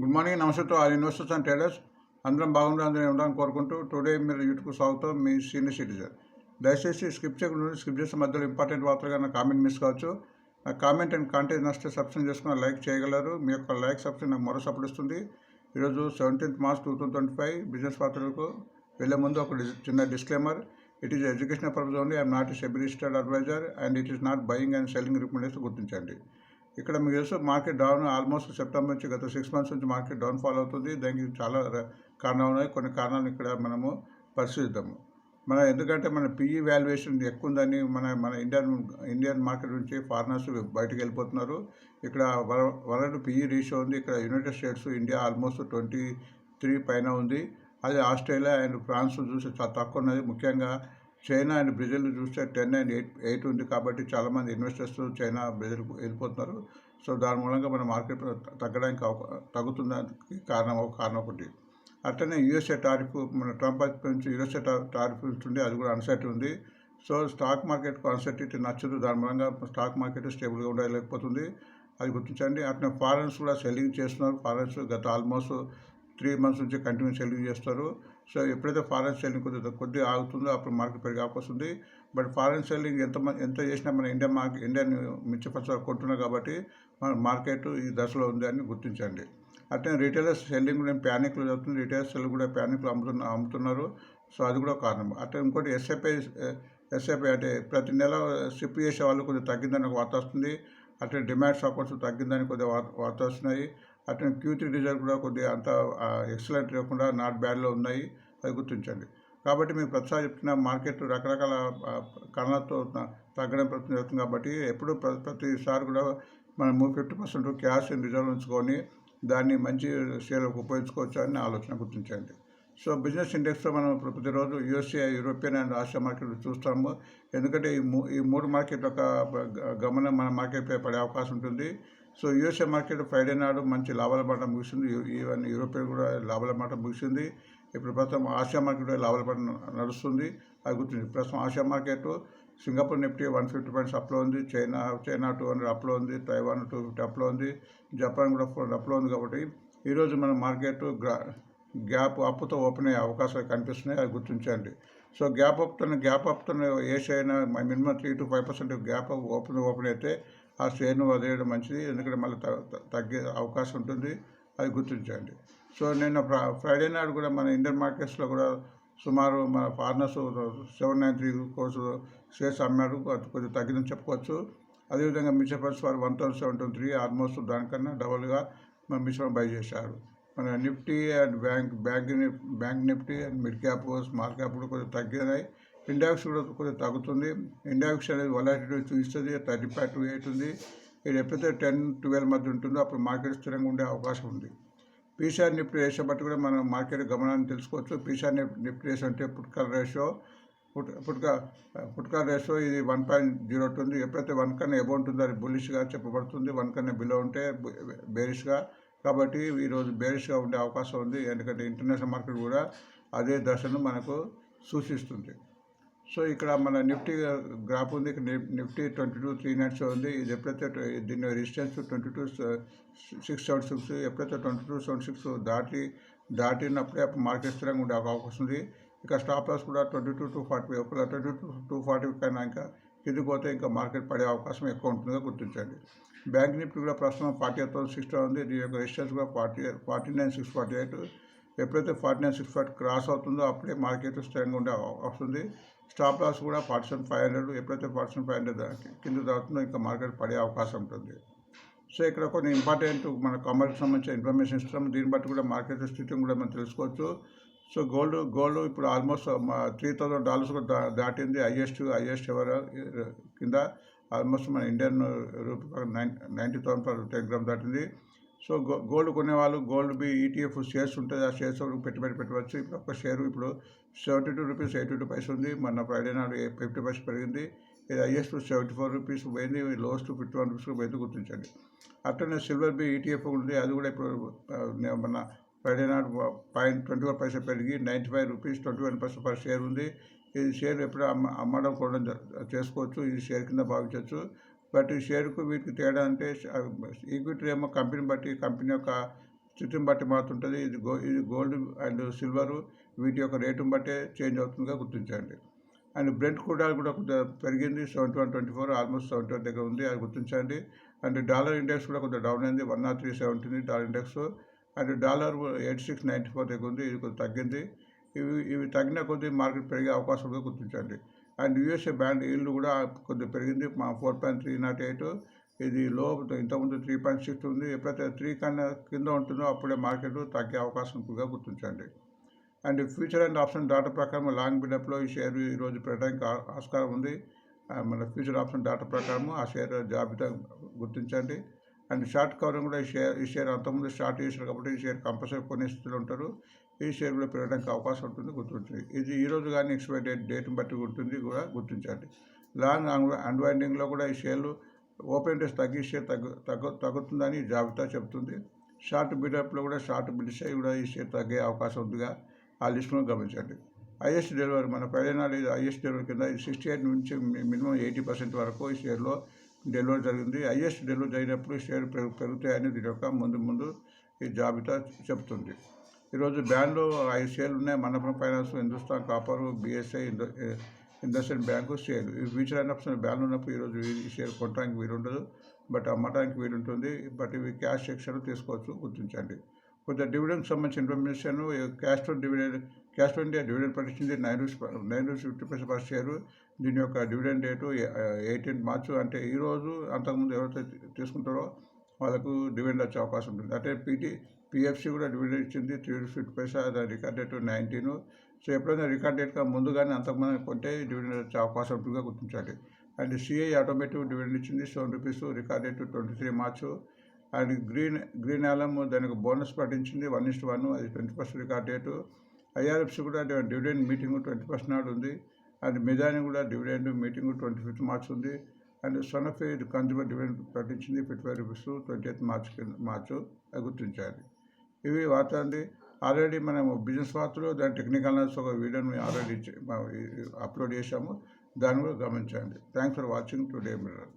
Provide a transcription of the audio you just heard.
Good morning నమస్తే to all investors and traders. అందరం బాగుండాలి అందరం ఉండాలని కోరుకుంటూ టుడే మీరు యూట్యూబ్ స్వాగతం మీ సీనియర్ సిటిజన్. దయచేసి స్కిప్ చేయకుండా స్కిప్ చేసే మధ్యలో ఇంపార్టెంట్ వార్తలుగా నా కామెంట్ మిస్ కావచ్చు. నా కామెంట్ అండ్ కాంటెంట్ నచ్చితే సబ్స్క్రైబ్ చేసుకుని లైక్ చేయగలరు. మీ యొక్క లైక్ సబ్స్క్రైబ్ నాకు మరో సపోర్ట్ ఇస్తుంది ఈరోజు seventeenth March two thousand twenty five business వార్తలకు వెళ్ళే ముందు ఒక చిన్న disclaimer. It is educational purpose only. I'm not SEBI registered adviser and it is not buying and selling recommendation గుర్తించండి. ఇక్కడ మీకు తెలుసు మార్కెట్ డౌన్ ఆల్మోస్ట్ సెప్టెంబర్ నుంచి గత సిక్స్ మంత్స్ నుంచి మార్కెట్ డౌన్ ఫాల్ అవుతుంది. దానికి చాలా కారణం కారణాలు ఉన్నాయి. కొన్ని కారణాలు ఇక్కడ మనము పరిశీలిద్దాము. మన ఎందుకంటే మన పిఈ వాల్యుయేషన్ ఎక్కువ ఉందని మన మన ఇండియన్ ఇండియన్ మార్కెట్ నుంచి ఫారినర్స్ బయటకు వెళ్ళిపోతున్నారు. ఇక్కడ వర- వరల్డ్ పిఈ రేషియో ఉంది. ఇక్కడ United States India almost twenty three పైన ఉంది. అది ఆస్ట్రేలియా అండ్ ఫ్రాన్స్ చూస్తే చాలా తక్కువ ఉన్నది. ముఖ్యంగా చైనా అండ్ బ్రెజిల్ చూస్తే టెన్ అండ్ ఎయిట్ ఎయిట్ ఉంది కాబట్టి చాలామంది ఇన్వెస్టర్స్ చైనా బ్రెజిల్ వెళ్ళిపోతున్నారు. సో దాని మూలంగా మన మార్కెట్ తగ్గడానికి అవకా తగ్గుతుందానికి కారణం ఒక కారణం ఒకటి. అట్లనే యూఎస్ఏ టారిఫ్ మన ట్రంప్ నుంచి యూఎస్ఏ టారిఫ్ ఉంటుంది అది కూడా అన్సర్టీ ఉంది. సో స్టాక్ మార్కెట్కు అన్సర్టీ నచ్చదు దాని మూలంగా స్టాక్ మార్కెట్ స్టేబుల్గా ఉండలేకపోతుంది అది గుర్తించండి. అట్లనే ఫారెన్స్ కూడా సెల్లింగ్ చేస్తున్నారు. ఫారెన్స్ గత ఆల్మోస్ట్ త్రీ మంత్స్ నుంచి కంటిన్యూ సెల్లింగ్ చేస్తారు. సో ఎప్పుడైతే ఫారెన్ సెల్లింగ్ కొద్దిగా కొద్దిగా ఆగుతుందో అప్పుడు మార్కెట్ పెరిగే అవకాశం ఉంది. బట్ ఫారెన్ సెల్లింగ్ ఎంత ఎంత చేసినా మన ఇండియా మార్కెట్ ఇండియన్ మిచ్చి ఫస్ట్ కొంటున్నాం కాబట్టి మన మార్కెట్ ఈ దశలో ఉంది అని గుర్తించండి. అట్లనే రీటైలర్స్ సెల్లింగ్ కూడా ప్యానిక్లో జరుగుతుంది. రీటైలర్స్ సెల్ కూడా ప్యానిక్లో అమ్ముతున్న అమ్ముతున్నారు. సో అది కూడా కారణం. అట్లా ఇంకోటి ఎస్ఐపై ఎస్ఐపై అంటే ప్రతి నెల షిప్ చేసే వాళ్ళు కొద్దిగా తగ్గిందని ఒక వార్త వస్తుంది. అట్లనే డిమాండ్ అకౌంట్స్ తగ్గిందని కొద్దిగా వార్త వస్తున్నాయి. అట్లనే క్యూ త్రీ రిజల్ట్ కూడా కొద్దిగా అంత ఎక్సలెంట్ లేకుండా నాట్ బ్యాడ్లో ఉన్నాయి అది గుర్తించండి. కాబట్టి మేము ప్రతిసారి చెప్తున్న మార్కెట్ రకరకాల కారణాలతో తగ్గడం ప్రయత్నం జరుగుతుంది కాబట్టి ఎప్పుడు ప్రతిసారి కూడా మనం ఫిఫ్టీ పర్సెంట్ క్యాష్ రిజర్వ్ ఉంచుకొని దాన్ని మంచి షేర్లకు ఉపయోగించుకోవచ్చు అని ఆలోచన గుర్తించండి. సో బిజినెస్ ఇండెక్స్లో మనం ప్రతిరోజు USA European and Asia market చూస్తాము. ఎందుకంటే ఈ మూ ఈ మూడు మార్కెట్ యొక్క గమనం మన మార్కెట్పై పడే అవకాశం ఉంటుంది. సో యూఎస్ఏ మార్కెట్ ఫ్రైడే నాడు మంచి లాభాల మాట ముగిసింది. ఈవెన్ యూరోపియన్ కూడా లాభాల మాట ముగిసింది. ఇప్పుడు ప్రస్తుతం ఆసియా మార్కెట్ లాభాల మాట నడుస్తుంది. అది గుర్తుంది ప్రస్తుతం Asia market Singapore Nifty one fifty points అప్లో ఉంది. చైనా చైనా టూ హండ్రెడ్ అప్లో ఉంది. తైవాన్ టూ ఫిఫ్టీ అప్లో ఉంది. జపాన్ కూడా ఫోర్ అప్లో ఉంది కాబట్టి ఈరోజు మన మార్కెట్ గ్రా గ్యాప్ అప్తో ఓపెన్ అయ్యే అవకాశాలు కనిపిస్తున్నాయి. అది గుర్తించండి. సో గ్యాప్ అప్తో గ్యాప్ అప్తో ఏ అయినా minimum three to five percent gap open open అయితే ఆ షేర్ను వదిలేయడం మంచిది. ఎందుకంటే మళ్ళీ తగ్గే అవకాశం ఉంటుంది. అది గుర్తించండి. సో నేను ఫ్ర- ఫ్రైడే నాడు కూడా మన ఇండియన్ మార్కెట్స్లో కూడా సుమారు మన ఫారినర్స్ సెవెన్ నైన్ త్రీ కోర్సు షేర్స్ అమ్మారు. అది కొంచెం తగ్గిందని చెప్పుకోవచ్చు. అదేవిధంగా మ్యూచువల్ ఫండ్స్ వారు one thousand seven two three almost దానికన్నా డబల్గా మన మ్యూచువల్ బై చేశారు. మన Nifty and bank bank bank Nifty and mid cap small cap కూడా కొంచెం తగ్గినాయి. ఇండాక్స్ కూడా కొంచెం తగ్గుతుంది. ఇండాక్స్ అనేది వలాటిటీ చూపిస్తుంది థర్టీ ఫైవ్ టూ ఎయిట్ ఉంది. ఇది ఎప్పుడైతే టెన్ ట్వెల్వ్ మధ్య ఉంటుందో అప్పుడు మార్కెట్ స్థిరంగా ఉండే అవకాశం ఉంది. పీసీఆర్ నిఫ్టీ రేషియో బట్టి కూడా మనం మార్కెట్ గమనాన్ని తెలుసుకోవచ్చు. పీసీఆర్ నిఫ్టీ రేషియో అంటే put call ratio put put put call ratio ఇది వన్ పాయింట్ జీరో ఉంది ఎప్పుడైతే వన్ కన్నా ఎబో ఉంటుందో అది బులిష్గా చెప్పబడుతుంది. వన్ కన్నా బిలో ఉంటే బేరిష్గా కాబట్టి ఈరోజు బేరిష్గా ఉండే అవకాశం ఉంది. ఎందుకంటే ఇంటర్నేషనల్ మార్కెట్ కూడా అదే దశను మనకు సూచిస్తుంది. సో ఇక్కడ మన నిఫ్టీ గ్రాఫ్ ఉంది ఇక్కడ Nifty twenty two three nights ఉంది. ఇది ఎప్పుడైతే దీని resistance twenty two six seven six ఎప్పుడైతే ట్వంటీ టూ సెవెన్ సిక్స్ దాటి దాటినప్పుడే అప్పుడు మార్కెట్ స్థిరంగా ఉండే అవకాశం ఉంది. ఇక స్టాప్ లాస్ కూడా ట్వంటీ టూ టూ ఫార్టీ ఒకవేళ ట్వంటీ టూ టూ ఫార్టీ కన్నా ఇంకా కిందికి పోతే ఇంకా మార్కెట్ పడే అవకాశం ఎక్కువ ఉంటుందిగా గుర్తించండి. బ్యాంక్ నిఫ్టీ కూడా ప్రస్తుతం ఫార్టీ ఎయిట్ థౌసండ్ సిక్స్టీ ఉంది. దీని యొక్క రెసిస్టెన్స్ కూడా forty forty nine six forty eight ఎప్పుడైతే forty nine six forty cross అవుతుందో అప్పుడే మార్కెట్ స్థిరంగా ఉండే అవకాశం ఉంది. స్టాప్ లాస్ కూడా ఫార్టీ సెవెన్ ఫైవ్ హండ్రెడ్ ఎప్పుడైతే ఫార్టీ సెవెన్ ఫైవ్ హండ్రెడ్ కింద దాటుతుందో ఇంకా మార్కెట్ పడే అవకాశం ఉంటుంది. సో ఇక్కడ కొన్ని ఇంపార్టెంట్ మన కామర్స్ సంబంధించిన ఇన్ఫర్మేషన్ ఇస్తాం దీన్ని బట్టి కూడా మార్కెట్ స్థితిని కూడా మనం తెలుసుకోవచ్చు. సో గోల్డ్ గోల్డ్ ఇప్పుడు ఆల్మోస్ట్ త్రీ థౌజండ్ డాలర్స్ కూడా దా- దాటింది. హైయెస్ట్ హైయెస్ట్ ఎవర కింద. ఆల్మోస్ట్ మన Indian rupee nine ninety thousand per ten gram దాటింది. సో గో గోల్డ్ కొనేవాళ్ళు గోల్డ్ బి ఈటీఎఫ్ షేర్స్ ఉంటుంది ఆ షేర్స్ పెట్టుబడి పెట్టవచ్చు. ఇప్పుడు ఒక షేర్ ఇప్పుడు seventy two rupees eighty two paisa ఉంది. మన ఫ్రైడే నాడు ఫిఫ్టీ పైస్ పెరిగింది. ఇది హైయెస్ట్ సెవెంటీ ఫోర్ రూపీస్ పోయింది. లోయెస్ట్ ఫిఫ్టీ వన్ రూపీస్ పోయింది గుర్తించండి. అట్లనే సిల్వర్ బి ఈటీఎఫ్ ఉంది. అది కూడా ఇప్పుడు మన ఫ్రైడే నాడు పాయింట్ ట్వంటీ ఫోర్ పైసా పెరిగి ninety five rupees twenty one paisa per share ఉంది. ఈ షేర్ ఎప్పుడు అమ్మ అమ్మడం కూడా చేసుకోవచ్చు. ఇది షేర్ కింద భావించవచ్చు. బట్ ఈ షేర్కు వీటికి తేడా అంటే ఈక్విటీ ఏమో కంపెనీ బట్టి కంపెనీ యొక్క స్థితిని బట్టి మారుతుంటుంది ఇది గో ఇది గోల్డ్ అండ్ సిల్వర్ వీటి యొక్క రేటును బట్టే చేంజ్ అవుతుందిగా గుర్తించండి. అండ్ బ్రెంట్ కూడా కూడా కొద్దిగా పెరిగింది. Seventy one twenty four almost seventy one దగ్గర ఉంది అది గుర్తించండి. అండ్ డాలర్ ఇండెక్స్ కూడా కొంచెం డౌన్ అయింది. One nought three seventy dollar index. And dollar eight six ninety four దగ్గర ఉంది ఇది కొంచెం తగ్గింది. ఇవి ఇవి తగ్గిన కొద్దీ మార్కెట్ పెరిగే అవకాశం కూడా గుర్తించండి. అండ్ యూఎస్ఏ బ్యాండ్ ఈల్డ్ కూడా కొద్దిగా పెరిగింది. మా four point three nought eight ఇది లో ఇంతకుముందు త్రీ పాయింట్ సిక్స్ ఉంది. ఎప్పుడైతే త్రీ కన్నా కింద ఉంటుందో అప్పుడే మార్కెట్ తగ్గే అవకాశం కూడా గుర్తించండి. And future and option data ప్రకారం లాంగ్ బిడప్లో ఈ షేర్ ఈరోజు పెట్టడానికి ఆస్కారం ఉంది. మన ఫ్యూచర్ ఆప్షన్ డాటా ప్రకారం ఆ షేర్ జాబితా గుర్తించండి. అండ్ షార్ట్ కవరింగ్ కూడా ఈ షేర్ ఈ షేర్ అంతకుముందు షార్ట్ చేశారు కాబట్టి ఈ షేర్ కంపల్సరీ కొనే స్థితిలో ఉంటారు. ఈ షేర్లో పెరగడానికి అవకాశం ఉంటుంది గుర్తుంచండి ఇది ఈ రోజు కానీ ఎక్స్పైర్ డేట్ డేట్ని బట్టి ఉంటుంది కూడా గుర్తించండి. లాంగ్ అన్వైండింగ్లో కూడా ఈ షేర్లు ఓపెన్ ఇంట్రెస్ట్ తగ్గి షేర్ తగ్గు తగ్గు తగ్గుతుందని జాబితా చెబుతుంది షార్ట్ బిల్డప్లో కూడా షార్ట్ బిల్డ్స్ అయి కూడా ఈ షేర్ తగ్గే అవకాశం ఉందిగా. ఆ లిస్టును గమనించండి. హైయెస్ట్ డెలివరీ మన పరిణాలు ఇది హైయెస్ట్ డెలివరీ కింద సిక్స్టీ ఎయిట్ నుంచి మినిమం ఎయిటీ పర్సెంట్ వరకు ఈ షేర్లో డెలివరీ జరిగింది. హైయెస్ట్ డెలివరీ జరిగినప్పుడు ఈ షేర్ పెరుగు పెరుగుతాయని దీని యొక్క ముందు ముందు ఈ జాబితా చెప్తుంది. ఈరోజు బ్యాండ్లో ఐదు షేర్లు ఉన్నాయి మండపం finance Hindustan copper BSI industrial bank share ఈ ఫ్యూచర్ అండ్ ఆప్షన్ ఉన్నప్పుడు ఈరోజు ఈ షేర్ కొనడానికి వీలుండదు బట్ అమ్మడానికి వీలుంటుంది బట్ ఇవి క్యాష్ సెక్షన్లు తీసుకోవచ్చు గుర్తించండి. కొంత డివిడెండ్ సంబంధించిన information cash to dividend cash to India dividend ప్రకటించింది nine rupees nine rupees fifty paisa per share. దీని యొక్క డివిడెండ్ డేటు ఎయిటీన్ మార్చ్ అంటే ఈరోజు అంతకుముందు ఎవరైతే తీసుకుంటారో వాళ్ళకు డివిడెండ్ వచ్చే అవకాశం ఉంటుంది. అంటే పీటీ పిఎఫ్సి కూడా డివిడెండ్ ఇచ్చింది త్రీ ఫిఫ్టీ పైసా దాని రికార్డ్ డేట్ నైన్టీన్. సో ఎప్పుడైనా రికార్డ్ డేట్ కన్నా ముందుగానే అంతకుముందు కొంటే డివిడెండ్ వచ్చే అవకాశం ఉంటుందిగా గుర్తించాలి. అండ్ సిఐ ఆటోమేటిక్ డివిడెండ్ ఇచ్చింది seven rupees record date twenty three March. And green green Alam దానికి బోనస్ పాటించింది వన్ ఇస్ట్ వన్ అది twenty first record date. IRFC కూడా డివిడెండ్ మీటింగ్ ట్వంటీ ఫస్ట్ నాడు ఉంది. అండ్ మిదాని కూడా dividend meeting twenty fifth March ఉంది. And Sanofi consumer dividend ప్రకటించింది fifty five rupees twenty eighth March March March గుర్తించాలి ఇవి వార్తండి. ఆల్రెడీ మనం బిజినెస్ వార్తలు దాని టెక్నికల్ అనాలిసిస్ ఒక వీడియోని ఆల్రెడీ అప్లోడ్ చేశాము. దాన్ని కూడా గమనించండి. Thanks for watching Today Mirror